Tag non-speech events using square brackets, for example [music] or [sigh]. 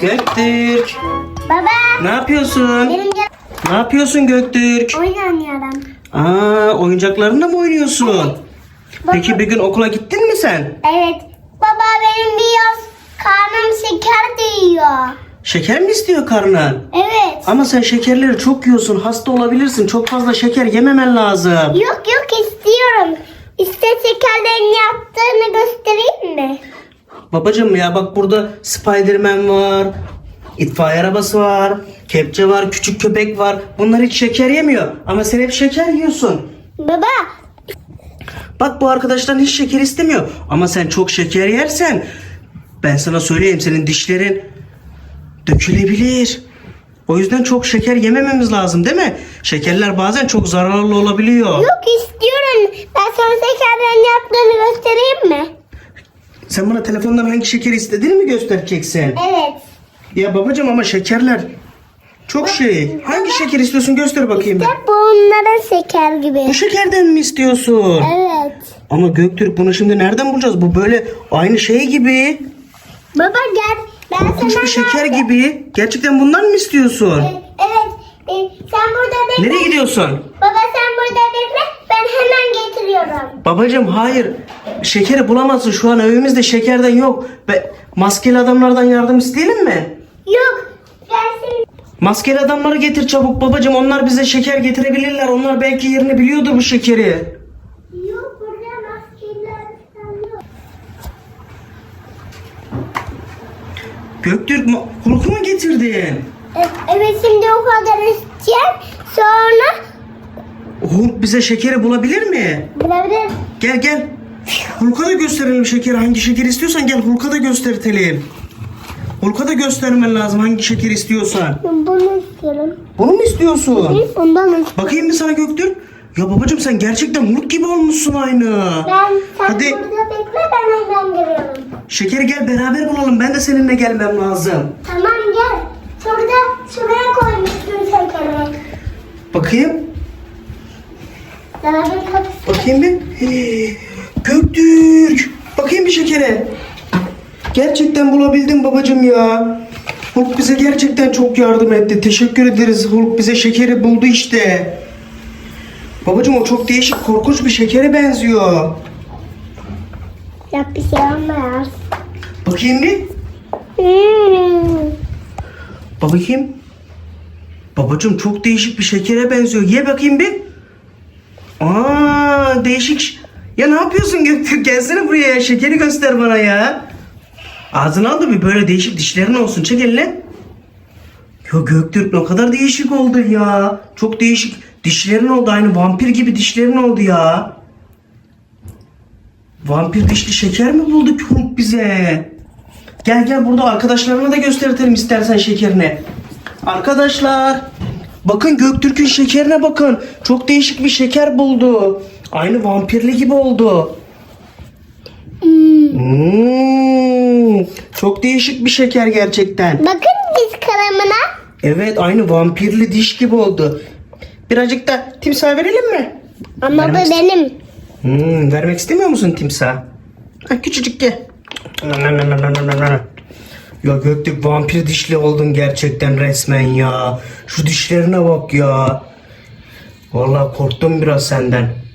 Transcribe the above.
Göktürk. Baba. Ne yapıyorsun? Benim gel Ne yapıyorsun Göktürk? oyun oynuyorum. Aa, oyuncaklarınla mı oynuyorsun? Peki bir gün okula gittin mi sen? Evet. Baba benim biraz karnım şeker değiyor. Şeker mi istiyor karnın? Evet. Ama sen şekerleri çok yiyorsun. Hasta olabilirsin. Çok fazla şeker yememen lazım. Yok yok istiyorum. İşte şekerlerin mi? Babacım ya bak burada Spiderman var. itfaiye arabası var. Kepçe var. Küçük köpek var. Bunlar hiç şeker yemiyor. Ama sen hep şeker yiyorsun. Baba Bak bu arkadaşların hiç şeker istemiyor. Ama sen çok şeker yersen ben sana söyleyeyim senin dişlerin dökülebilir. O yüzden çok şeker yemememiz lazım değil mi? Şekerler bazen çok zararlı olabiliyor. yok istiyorum. Ben sana şekerlerin yaptığını göstereyim mi? Sen bana telefondan hangi şekeri istediğini mi göstereceksin? Evet. Ya babacım ama şekerler çok şey. Hangi şeker istiyorsun göster bakayım. İşte bunların şeker gibi. Bu şekerden mi istiyorsun? Evet. Ama Göktürk bunu şimdi nereden bulacağız? Bu böyle aynı şey gibi. Baba gel. Ben Korkunç sana bir şeker gibi. Gerçekten bundan mı istiyorsun? Evet. e, sen burada bekle. Nereye gidiyorsun? Baba sen burada bekle. Ben hemen getiriyorum. Babacım hayır. Şekeri bulamazsın. Şu an evimizde şekerden yok. Be maskeli adamlardan yardım isteyelim mi? Yok. Gelsin. Maskeli adamları getir çabuk babacım. Onlar bize şeker getirebilirler. Onlar belki yerini biliyordur bu şekeri. Yok burada maskeler falan yok. Göktürk Hulk'u mu getirdin? E- Evet şimdi o kadar isteyeceğim. Sonra Hulk bize şekeri bulabilir mi? bulabilir. Gel gel. Hulk'a da gösterelim şekeri. Hangi şeker istiyorsan gel Hulk'a da göstertelim. Hulk'a da göstermen lazım hangi şeker istiyorsan. Bunu istiyorum. Bunu mu istiyorsun? Hı, Ondan istiyorum. Bakayım bir sana Göktürk. Ya babacım sen gerçekten Hulk gibi olmuşsun aynı. Ben sen Hadi burada bekle ben hemen geliyorum. şekeri gel beraber bulalım. Ben de seninle gelmem lazım. Tamam gel. Şurada şuraya koymuşsun şekeri. Bakayım. Dolabın kapısı. Bakayım bir. Göktürk. Bakayım bir şekere. Gerçekten bulabildim babacım ya. Hulk bize gerçekten çok yardım etti. Teşekkür ederiz. Hulk bize şekeri buldu işte. Babacım o çok değişik korkunç bir şekere benziyor. Yap bir şey olmaz. Bakayım bir. Hmm. Bakayım. Babacım çok değişik bir şekere benziyor. Ye bakayım bir. Aa değişik. Ya ne yapıyorsun Göktürk? [laughs] Gelsene buraya ya. Şekeri göster bana ya. Ağzını al da bir böyle değişik dişlerin olsun. Çek elini. Ya Göktürk ne kadar değişik oldu ya. Çok değişik dişlerin oldu. Aynı vampir gibi dişlerin oldu ya. Vampir dişli şeker mi bulduk Hulk bize? Gel gel burada arkadaşlarına da gösterelim istersen şekerini. Arkadaşlar bakın Göktürk'ün şekerine bakın. Çok değişik bir şeker buldu. Aynı vampirli gibi oldu. Hmm, çok değişik bir şeker gerçekten. Bakın diz kalemine. Evet aynı vampirli diş gibi oldu. Birazcık da timsah verelim mi? Ama bu benim. Hmm, vermek istemiyor musun timsah? Ha, küçücük ye. Ya Göktürk vampir dişli oldun gerçekten resmen ya. Şu dişlerine bak ya. Vallahi korktum biraz senden.